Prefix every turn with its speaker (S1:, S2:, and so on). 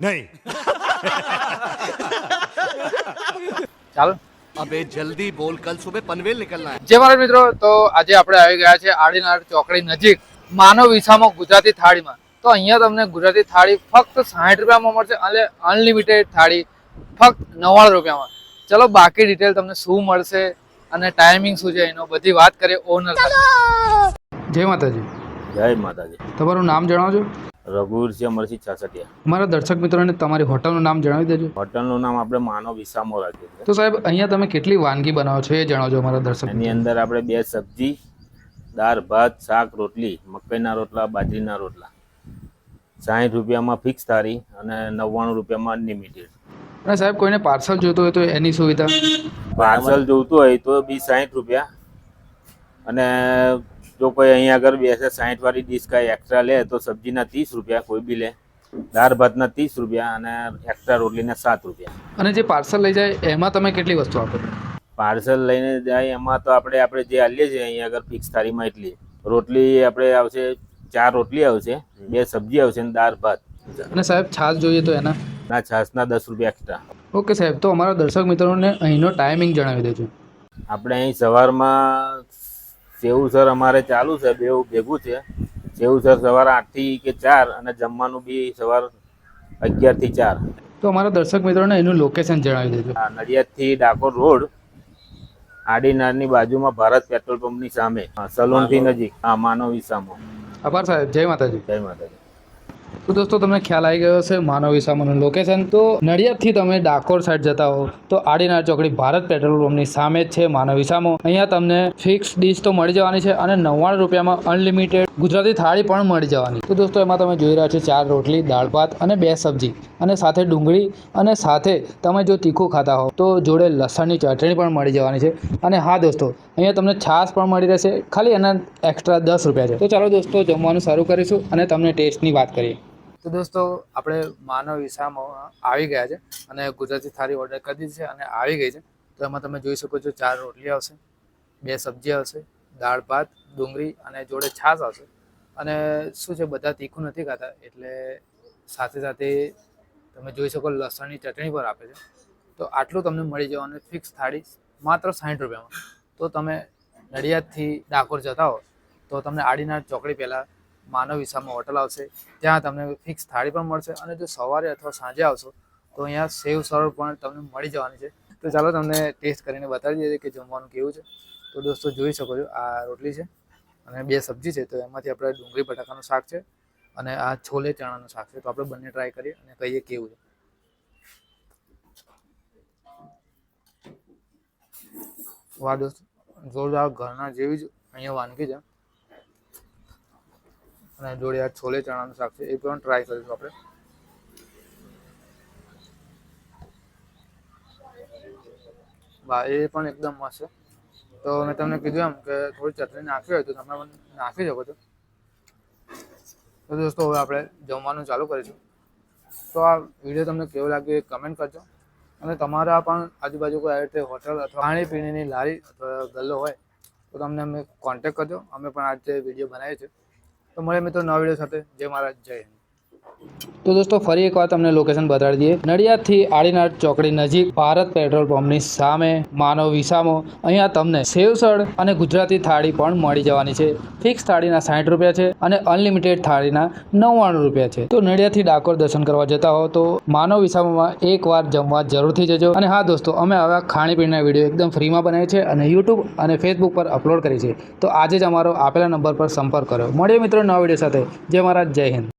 S1: નહીં
S2: ચાલો.
S3: અબે જલ્દી બોલ કલ સુબે પનવેલ નીકળના
S2: જે મારા મિત્રો તો આજે આપણે આવી ગયા છે આડીનાર ચોકડી નજીક માનો વિસામાં ગુજરાતી થાળીમાં. તો અહીંયા તમને ગુજરાતી થાળી ફક્ત સાહીઠ રૂપિયામાં મળશે અને અનલિમિટેડ થાળી ફક્ત નવ્વાણું રૂપિયામાં. ચલો બાકી ડિટેલ તમને શું મળશે અને ટાઈમિંગ શું છે એનો બધી વાત કરીએ ઓનર જય માતાજી.
S4: જય માતાજી.
S2: તમારું નામ જણાવજો.
S4: રઘુવીરસિંહ અમરસિંહ છાસઠિયા.
S2: મારા દર્શક મિત્રોને તમારી હોટલનું નામ જણાવી દેજો.
S4: હોટલનું નામ આપણે માનવ વિસામો રાખ્યું છે.
S2: તો સાહેબ અહીંયા તમે કેટલી વાનગી બનાવો છો એ જણાવજો મારા દર્શક
S4: એની અંદર આપણે બે સબ્જી દાળ ભાત શાક રોટલી મકાઈના રોટલા બાજરીના રોટલા. સાઠ રૂપિયામાં ફિક્સ થાળી અને નવ્વાણું રૂપિયામાં અનલિમિટેડ
S2: અને સાહેબ કોઈને પાર્સલ જોઈતું હોય તો એની સુવિધા?
S4: પાર્સલ જોઈતું હોય તો બી સાઠ રૂપિયા. અને જો કોઈ અહીંયા આગળ બેસે સાઠ વાળી ડીશ કાંઈ એક્સ્ટ્રા લે તો સબ્જીના ત્રીસ રૂપિયા કોઈ બી લે. દાળ ભાતના ત્રીસ રૂપિયા અને એક્સ્ટ્રા રોટલીના સાત રૂપિયા.
S2: અને જે પાર્સલ લઈ જાય એમાં તમે કેટલી વસ્તુ આપો
S4: પાર્સલ લઈને જાય એમાં તો આપણે આપણે જે આલીએ છીએ અહીંયા આગળ ફિક્સ થાળીમાં એટલી. રોટલી આપણે આવશે ચાર રોટલી આવશે બે સબ્જી આવશે અને દાળ ભાત.
S2: અને સાહેબ છાશ જોઈએ તો એના?
S4: ના છાશના દસ રૂપિયા એક્સ્ટ્રા
S2: ઓકે સાહેબ તો અમારા દર્શક મિત્રોને અહીંનો ટાઈમિંગ જણાવી દેજો.
S4: આપણે અહીં સવારમાં સેવુસર અમારે ચાલુ છે બે ભેગું છે. સેવુસર સવારે આઠથી કે ચાર અને જમવાનું બી સવાર અગિયારથી ચાર.
S2: તો અમારા દર્શક મિત્રોને એનું લોકેશન જણાવી દેજો.
S4: આ નડિયાદથી ડાકોર રોડ આડીનારની બાજુમાં ભારત પેટ્રોલ પંપની સામે સલૂનથી નજીક. હા માનવી સામો.
S2: આભાર સાહેબ જય માતાજી.
S4: જય માતાજી.
S2: તો દોસ્તો, તમને ખ્યાલ આવી ગયો હશે, માનવ વિસામાનું લોકેશન તો નડિયાદથી તમે ડાકોર સાઈડ જતા હો, તો આડીનાર ચોકડી ભારત પેટ્રોલ પંપની સામે જ છે માનવ વિસામો. અહીંયા તમને ફિક્સ ડીશ તો મળી જવાની છે અને નવ્વાણું રૂપિયામાં અનલિમિટેડ ગુજરાતી થાળી પણ મળી જવાની. તો દોસ્તો, એમાં તમે જોઈ રહ્યા છો ચાર રોટલી, દાળ ભાત અને બે સબ્જી. અને સાથે ડુંગળી અને સાથે તમે જો તીખું ખાતા હો, તો જોડે લસણની ચટણી પણ મળી જવાની છે. અને હા દોસ્તો, અહીંયા તમને છાશ પણ મળી રહેશે. ખાલી એના એક્સ્ટ્રા દસ રૂપિયા છે. તો ચાલો દોસ્તો, જમવાનું શરૂ કરીશું અને તમને ટેસ્ટની વાત કરીએ. તો દોસ્તો, આપણે માનવ વિસામાં આવી ગયા છે અને ગુજરાતી થાળી ઓર્ડર કરી દીધી છે અને આવી ગઈ છે. તો એમાં તમે જોઈ શકો છો ચાર રોટલી આવશે, બે સબ્જી આવશે, દાળ, ભાત, ડુંગળી અને જોડે છાશ આવશે. અને શું છે, બધા તીખું નથી ખાતા, એટલે સાથે સાથે તમે જોઈ શકો લસણની ચટણી પણ આપે છે. તો આટલું તમને મળી જવાનું ફિક્સ થાળી માત્ર સાઠ રૂપિયામાં. તો તમે નડિયાદથી ડાકોર જતા હો, તો તમને આડીના ચોકડી પહેલાં માનવ વિસામાં હોટલ આવશે ત્યાં તમને ફિક્સ થાળી પણ મળશે અને જો સવારે અથવા સાંજે આવશો, તો અહીંયા સેવ સરળ પણ તમને મળી જવાની છે. તો ચાલો તમને ટેસ્ટ કરીને બતાવી દઈએ કે જમવાનું કેવું છે. તો દોસ્તો જોઈ શકો છો, આ રોટલી છે અને બે સબ્જી છે, તો એમાંથી આપણે ડુંગળી, બટાકાનું શાક છે અને આ છોલે ચણાનું શાક છે. તો આપણે બંને ટ્રાય કરીએ અને કહીએ કેવું છે. વાહ દોસ્ત, જોરદાર ઘરના જેવી જ અહીંયા વાનગી છે. અને જોડે આ છોલે, ચણાનું શાક છે, એ પણ ટ્રાય કરીશું આપણે. વાહ, એ પણ એકદમ મસ્ત છે. તો મેં તમને કીધું એમ કે થોડી ચટણી નાખવી હોય તો તમે પણ નાખી શકો છો. તો દોસ્તો, હવે આપણે જમવાનું ચાલુ કરીશું. તો આ વીડિયો તમને કેવો લાગ્યો એ કમેન્ટ કરજો. અને તમારા પણ આજુબાજુ કોઈ આવી રીતે હોટલ અથવા ખાણીપીણીની લારી અથવા ગલ્લો હોય તો તમને અમે કોન્ટેક કરજો. અમે પણ આજે વીડિયો બનાવીએ છીએ. તો મળે મિત્રો નવા વીડિયો સાથે. જય મહારાજ જય તો દોસ્તો, ફરી એકવાર તમને લોકેશન બતાડી દઈએ. નડિયાદથી આડીનાર ચોકડી નજીક ભારત પેટ્રોલ પંપની સામે માનવ વિસામો. અહીંયા તમને સેવસળ અને ગુજરાતી થાળી પણ મળી જવાની છે. ફિક્સ થાળીના સાઠ રૂપિયા છે અને અનલિમિટેડ થાળીના નવ્વાણું રૂપિયા છે. તો નડિયાદથી ડાકોર દર્શન કરવા જતા હો તો માનવ વિસામોમાં એકવાર જમવા જરૂરથી જજો. અને હા દોસ્તો, અમે આવા ખાણીપીણીના વીડિયો એકદમ ફ્રીમાં બનાવીએ છીએ અને યુટ્યુબ અને ફેસબુક પર અપલોડ કરીએ છીએ. તો આજે જ અમારો આપેલા નંબર પર સંપર્ક કર્યો. મળીએ મિત્રો નવા વીડિયો સાથે. જય મહારાજ, જય હિન્દ.